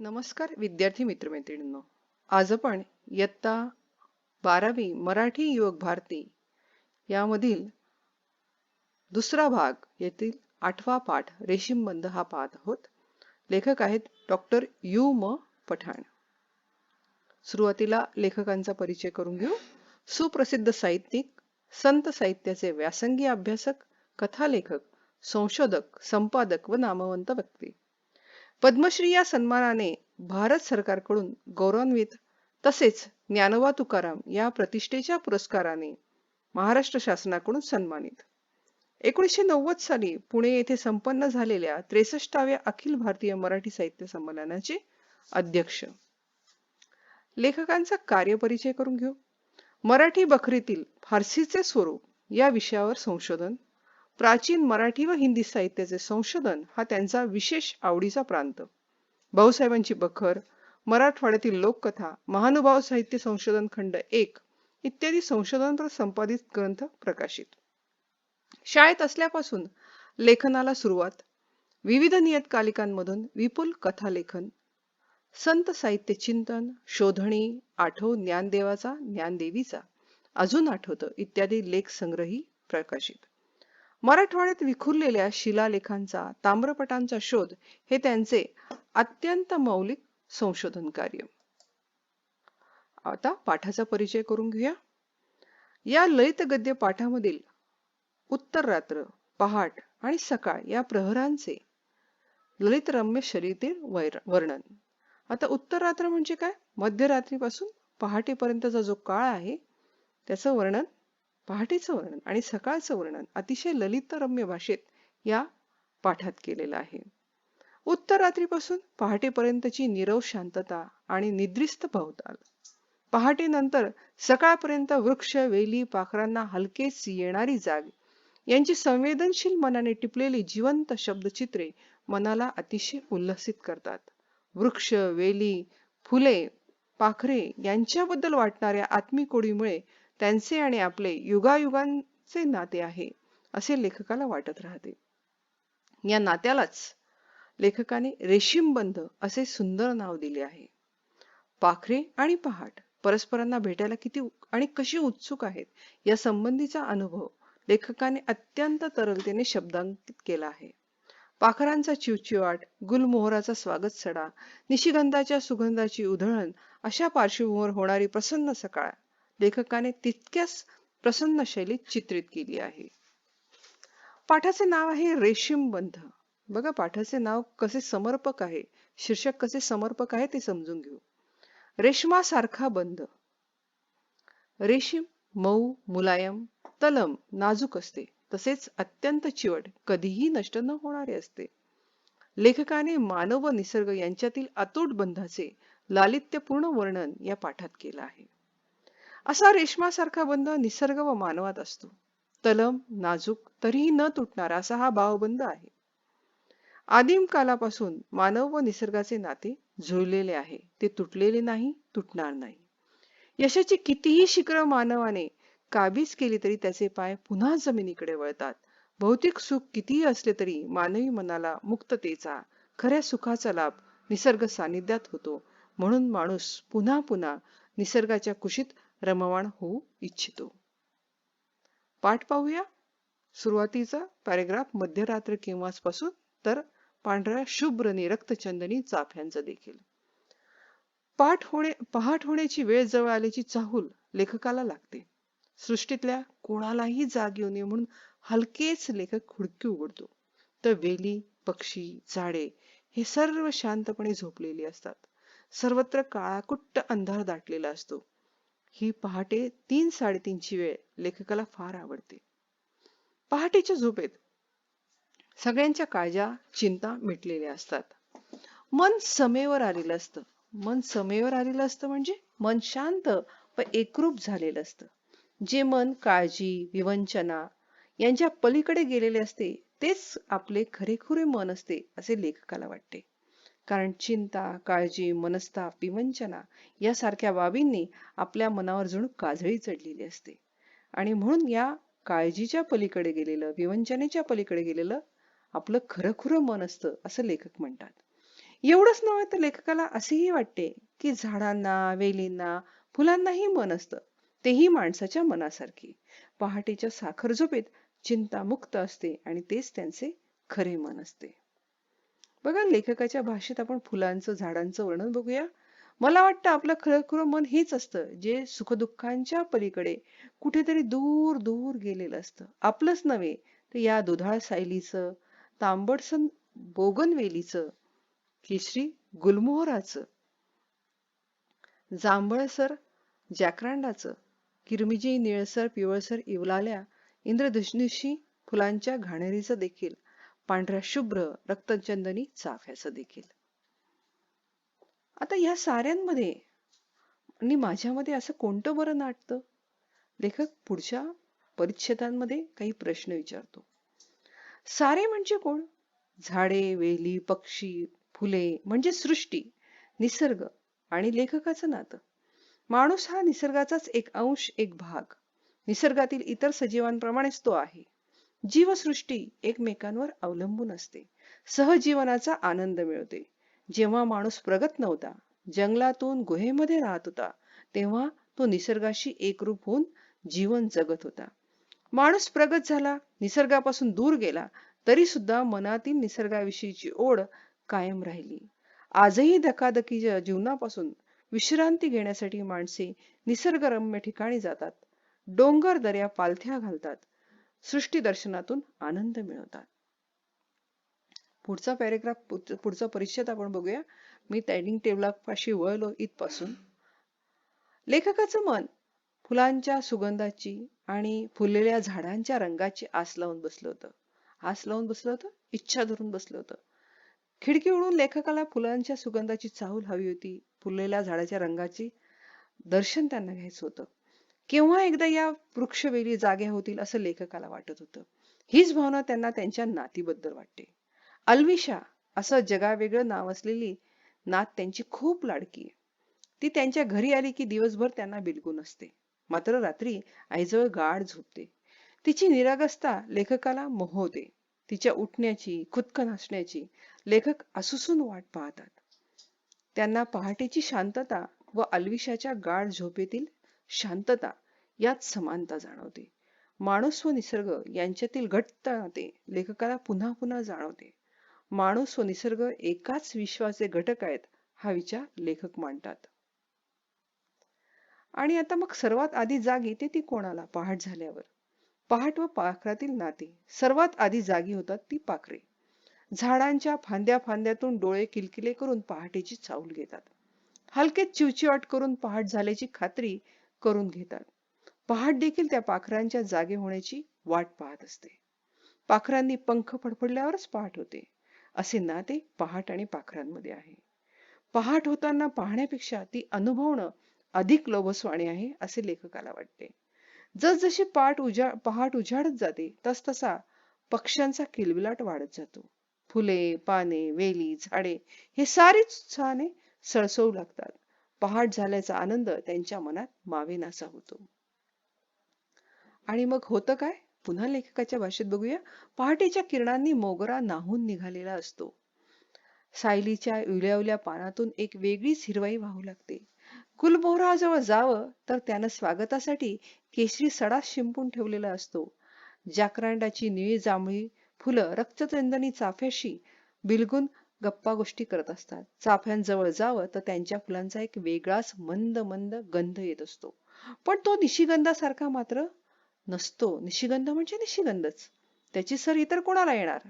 नमस्कार विद्यार्थी मित्रमैत्रिणींनो. आज आपण इयत्ता बारावी मराठी युवक भारती यामधील दुसरा भाग येथील आठवा पाठ रेशीमबंद हा पाहत आहोत. लेखक आहेत डॉक्टर यू म पठाण. सुरुवातीला लेखकांचा परिचय करून घेऊ. सुप्रसिद्ध साहित्यिक संत साहित्याचे व्यासंगी अभ्यासक कथालेखक संशोधक संपादक व नामवंत व्यक्ती. पद्मश्री या सन्मानाने भारत सरकारकडून गौरवान्वित तसेच ज्ञानोबा तुकाराम या प्रतिष्ठेच्या पुरस्काराने महाराष्ट्र शासनाकडून सन्मानित. एकोणीसशे नव्वद साली पुणे येथे संपन्न झालेल्या त्रेसष्टाव्या अखिल भारतीय मराठी साहित्य संमेलनाचे अध्यक्ष. लेखकांचा कार्यपरिचय करून घेऊ. मराठी बखरीतील फारसीचे स्वरूप या विषयावर संशोधन प्राचीन मराठी व हिंदी साहित्याचे संशोधन हा त्यांचा विशेष आवडीचा प्रांत. भाऊसाहेबांची बखर मराठवाड्यातील लोककथा महानुभाव साहित्य संशोधन खंड एक इत्यादी संशोधन संपादित ग्रंथ प्रकाशित. शाळेत असल्यापासून लेखनाला सुरुवात विविध नियतकालिकांमधून विपुल कथालेखन संत साहित्य चिंतन शोधणी आठव ज्ञानदेवाचा ज्ञानदेवीचा अजून आठवतं इत्यादी लेख संग्रही प्रकाशित. मराठवाड्यात विखुरलेल्या शिलालेखांचा ताम्रपटांचा शोध हे त्यांचे अत्यंत मौलिक संशोधन कार्य. आता पाठाचा परिचय करून घेऊया. या ललित गद्य पाठामधील उत्तर रात्र पहाट आणि सकाळ या प्रहरांचे ललित रम्य शरीतील वर्णन. आता उत्तर रात्र म्हणजे काय? मध्यरात्रीपासून पहाटेपर्यंतचा जो काळ आहे त्याचं वर्णन पहाटेचं वर्णन आणि सकाळचं वर्णन अतिशय ललित रम्य भाषेत या पाठात केलेलं आहे. उत्तर रात्रीपासून पहाटेपर्यंतची निरव शांतता आणि निद्रिस्त भवताल पहाटेनंतर सकाळपर्यंत वृक्ष वेली पाखरांना हलकेच येणारी जाग यांची संवेदनशील मनाने टिपलेली जिवंत शब्दचित्रे मनाला अतिशय उल्लसित करतात. वृक्ष वेली फुले पाखरे यांच्याबद्दल वाटणाऱ्या आत्मिकोडीमुळे कोडीमुळे त्यांचे आणि आपले युगायुगांचे नाते आहे असे लेखकाला वाटत राहते. या नात्यालाच लेखकाने रेशीमबंध असे सुंदर नाव दिले आहे. पाखरे आणि पहाट परस्परांना भेटायला किती आणि कशी उत्सुक आहेत या संबंधीचा अनुभव लेखकाने अत्यंत तरलतेने शब्दांकित केला आहे. पाखरांचा चिवचिवाट गुलमोहराचा स्वागत सडा निशिगंधाच्या सुगंधाची उधळण अशा पार्श्वभूमीवर होणारी प्रसन्न सकाळ लेखकाने तितक्याच प्रसन्न शैलीत चित्रित केली आहे. पाठाचे नाव आहे रेशीम बंध. बघा पाठाचे नाव कसे समर्पक आहे. शीर्षक कसे समर्पक आहे ते समजून घेऊ. रेशमासारखा बंध. रेशीम मऊ मुलायम तलम नाजूक असते. तसेच अत्यंत चिवट कधीही नष्ट न होणारे असते. लेखकाने मानव व निसर्ग यांच्यातील अतूट बंधाचे लालित्यपूर्ण वर्णन या पाठात केलं आहे. असा रेशमासारखा बंध निसर्ग व मानवात असतो. तलम नाजूक तरीही न तुटणारा असा हा भावबंध आहे. आदिम कालापासून मानव व निसर्गाचे नाते जुळलेले आहे. ते तुटलेले नाही तुटणार नाही. यशाची कितीही शिखर मानवाने काबीज केली तरी त्याचे पाय पुन्हा जमिनीकडे वळतात. भौतिक सुख कितीही असले तरी मानवी मनाला मुक्ततेचा खऱ्या सुखाचा लाभ निसर्ग सानिध्यात होतो. म्हणून माणूस पुन्हा पुन्हा निसर्गाच्या कुशीत रममाण होऊ इच्छितो. पाठ पाहूया. सुरुवातीचा पॅरेग्राफ मध्यरात्र केव्हाच पासून तर पांढऱ्या शुभ्र रक्तचंदनी चाफ्यांचा देखील. पाठ होणे पहाट होण्याची वेळ जवळ आल्याची चाहूल लेखकाला लागते. सृष्टीतल्या कोणालाही जाग येऊ नये म्हणून हलकेच लेखक खुडकी उघडतो. तर वेली पक्षी झाडे हे सर्व शांतपणे झोपलेली असतात. सर्वत्र काळाकुट्ट अंधार दाटलेला असतो. ही पहाटे तीन साडेतीनची वेळ लेखकाला फार आवडते. पहाटेच्या झोपेत सगळ्यांच्या काळजा चिंता मिटलेल्या असतात. मन समेवर आलेलं असतं. मन समेवर आलेलं असतं म्हणजे मन शांत व एकरूप झालेलं असतं. जे मन काळजी विवंचना यांच्या पलीकडे गेलेले असते तेच आपले खरेखुरे मन असते असे लेखकाला वाटते. कारण चिंता काळजी मनस्ताप विवंचना यासारख्या बाबींनी आपल्या मनावर जणू काजळी चढलेली असते. आणि म्हणून या काळजीच्या पलीकडे गेलेलं विवंचनेच्या पलीकडे गेलेलं आपलं खरखुरं मन असतं असं लेखक म्हणतात. एवढंच नव्हे तर लेखकाला असेही वाटते की झाडांना वेलींना फुलांनाही मन असतं. तेही माणसाच्या मनासारखे. पहाटेच्या साखर झोपेत चिंता मुक्त असते आणि तेच त्यांचे खरे मन असते. बघा लेखकाच्या भाषेत आपण फुलांचं झाडांचं वर्णन बघूया. मला वाटतं आपलं खरं मन हेच असतं जे सुखदुःखांच्या पलीकडे कुठेतरी दूर दूर गेलेलं असतं. आपलंच नव्हे तर या दुधाळ सायलीचं तांबडसन बोगनवेलीचं केशरी गुलमोहराचं जांभळसर जॅकरांडाचं किरमिजी निळसर पिवळसर इवलाल्या इंद्रधनुषी फुलांच्या घाणेरीचं देखील. पांढऱ्या शुभ्र रक्तचंदनी चाफ्याचं देखील. आता या साऱ्यांमध्ये आणि माझ्यामध्ये असं कोणतं बरं नाटतं? लेखक पुढच्या परिच्छेदांमध्ये काही प्रश्न विचारतो. सारे म्हणजे कोण? झाडे वेली पक्षी फुले म्हणजे सृष्टी निसर्ग आणि लेखकाचं नातं. माणूस हा निसर्गाचाच एक अंश एक भाग. निसर्गातील इतर सजीवांप्रमाणेच तो आहे. जीवसृष्टी एकमेकांवर अवलंबून असते. सहजीवनाचा आनंद मिळते. जेव्हा माणूस प्रगत नव्हता जंगलातून गुहेमध्ये राहत होता तेव्हा तो निसर्गाशी एकरूप होऊन जीवन जगत होता. माणूस प्रगत झाला निसर्गापासून दूर गेला तरी सुद्धा मनातील निसर्गाविषयीची ओढ कायम राहिली. आजही धकाधकीच्या जीवनापासून विश्रांती घेण्यासाठी माणसे निसर्गरम्य ठिकाणी जातात. डोंगर दर्या पालथ्या घालतात. सृष्टी दर्शनातून आनंद मिळवतात. पुढचा पॅरेग्राफ पुढचा परिच्छेद आपण बघूया. मी टायनिंग टेबलापाशी वळलो इथपासून. लेखकाचं मन फुलांच्या सुगंधाची आणि फुललेल्या झाडांच्या रंगाची आस लावून बसलं होतं. आस लावून बसलं होतं? इच्छा धरून बसलं होतं. खिडकी उडून लेखकाला फुलांच्या सुगंधाची चाहूल हवी होती. फुललेल्या झाडाच्या रंगाची दर्शन त्यांना घ्यायचं होतं. केव्हा एकदा या वृक्षवेली जागे होतील असं लेखकाला वाटत होतं. हीच भावना त्यांना त्यांच्या नातीबद्दल वाटते. अल्विशा असं जगावेगळं नाव असलेली नात त्यांची खूप लाडकी आहे. ती त्यांच्या घरी आली की दिवसभर त्यांना बिलगून असते मात्र रात्री आईजवळ गाढ झोपते. तिची निरागसता लेखकाला मोहवते तिच्या उठण्याची खुदकन हसण्याची लेखक असुसून वाट पाहतात. त्यांना पहाटेची शांतता व अल्विशाच्या गाढ झोपेतील शांतता यात समानता जाणवते. माणूस व निसर्ग यांच्यातील घट्ट नाते लेखकाला पुन्हा पुन्हा जाणवते. माणूस व निसर्ग एकाच विश्वाचे घटक आहेत हा विचार लेखक मांडतात. आणि आता मग सर्वात आधी जागी ते ती कोणाला? पहाट झाल्यावर. पहाट व पाखरातील नाते. सर्वात आधी जागी होतात ती पाखरे. झाडांच्या फांद्या फांद्यातून डोळे किलकिले करून पहाटेची चावल घेतात. हलकेच चिवचिवाट करून पहाट झाल्याची खात्री करून घेतात. पहाट देखील त्या पाखरांच्या जागे होण्याची वाट पाहत असते. पाखरांनी पंख फडफडल्यावरच पहाट होते. असे नाते पहाट आणि पाखरांमध्ये आहे. पहाट होताना पाहण्यापेक्षा ती अनुभवणं अधिक लोभस्वाणी आहे असे लेखकाला वाटते. जसजशी पाठ उजा पहाट उजाडत जाते तसतसा पक्ष्यांचा किलबिलाट वाढत जातो. फुले पाने वेली झाडे हे सारीच उत्साहाने सळसवू लागतात. पहाट झाल्याचा आनंद त्यांच्या मनात मावेनासा होतो. आणि मग होतं काय? पुन्हा लेखकाच्या भाषेत बघूया. पहाटेच्या किरणांनी मोगरा नाहून निघालेला असतो. सायलीच्या उल्यावल्या पानातून एक वेगळीच हिरवाई वाहू लागते. कुलमोहराजवळ जावं तर त्यानं स्वागतासाठी केशरी सडा शिंपून ठेवलेला असतो. जाकरांडाची निळी जांभळी फुलं रक्तचंदनी चाफ्याशी बिलगून गप्पा गोष्टी करत असतात. चाफ्यांजवळ जावं तर त्यांच्या फुलांचा एक वेगळाच मंद मंद गंध येत असतो. पण तो निशिगंधासारखा मात्र नसतो. निशिगंध म्हणजे निशिगंधच. त्याची सर इतर कोणाला येणार?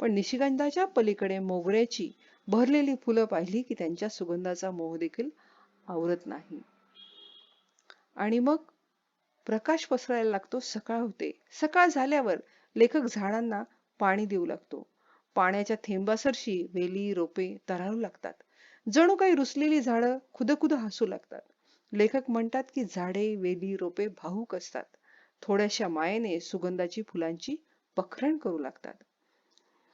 पण निशिगंधाच्या पलीकडे मोगऱ्याची भरलेली फुलं पाहिली की त्यांच्या सुगंधाचा मोह देखील आवरत नाही. आणि मग प्रकाश पसरायला लागतो. सकाळ होते. सकाळ झाल्यावर लेखक झाडांना पाणी देऊ लागतो. पाण्याच्या थेंबासरशी वेली रोपे तरारू लागतात. जणू काही रुसलेली झाडं खुदखुद हसू लागतात. लेखक म्हणतात की झाडे वेली रोपे भाऊक असतात. थोड्याशा मायेने सुगंधाची फुलांची पखरण करू लागतात.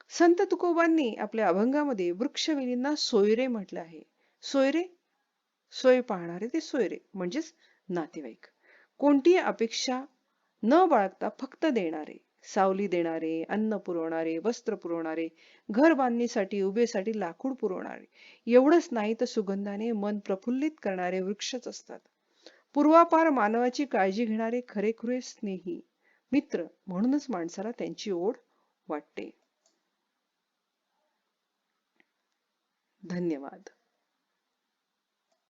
संत तुकोबांनी आपल्या अभंगामध्ये वृक्षवेलींना सोयरे म्हटलं आहे. सोयरे? सोय पाहणारे ते सोयरे म्हणजेच नातेवाईक. कोणतीही अपेक्षा न बाळगता फक्त देणारे. सावली देणारे अन्न पुरवणारे वस्त्र पुरवणारे घर बांधणीसाठी उभेसाठी लाकूड पुरवणारे. एवढंच नाही तर सुगंधाने मन प्रफुल्लित करणारे वृक्षच असतात. पूर्वापार मानवाची काळजी घेणारे खरेखुरे स्नेही मित्र म्हणूनच माणसाला त्यांची ओढ वाटते. धन्यवाद.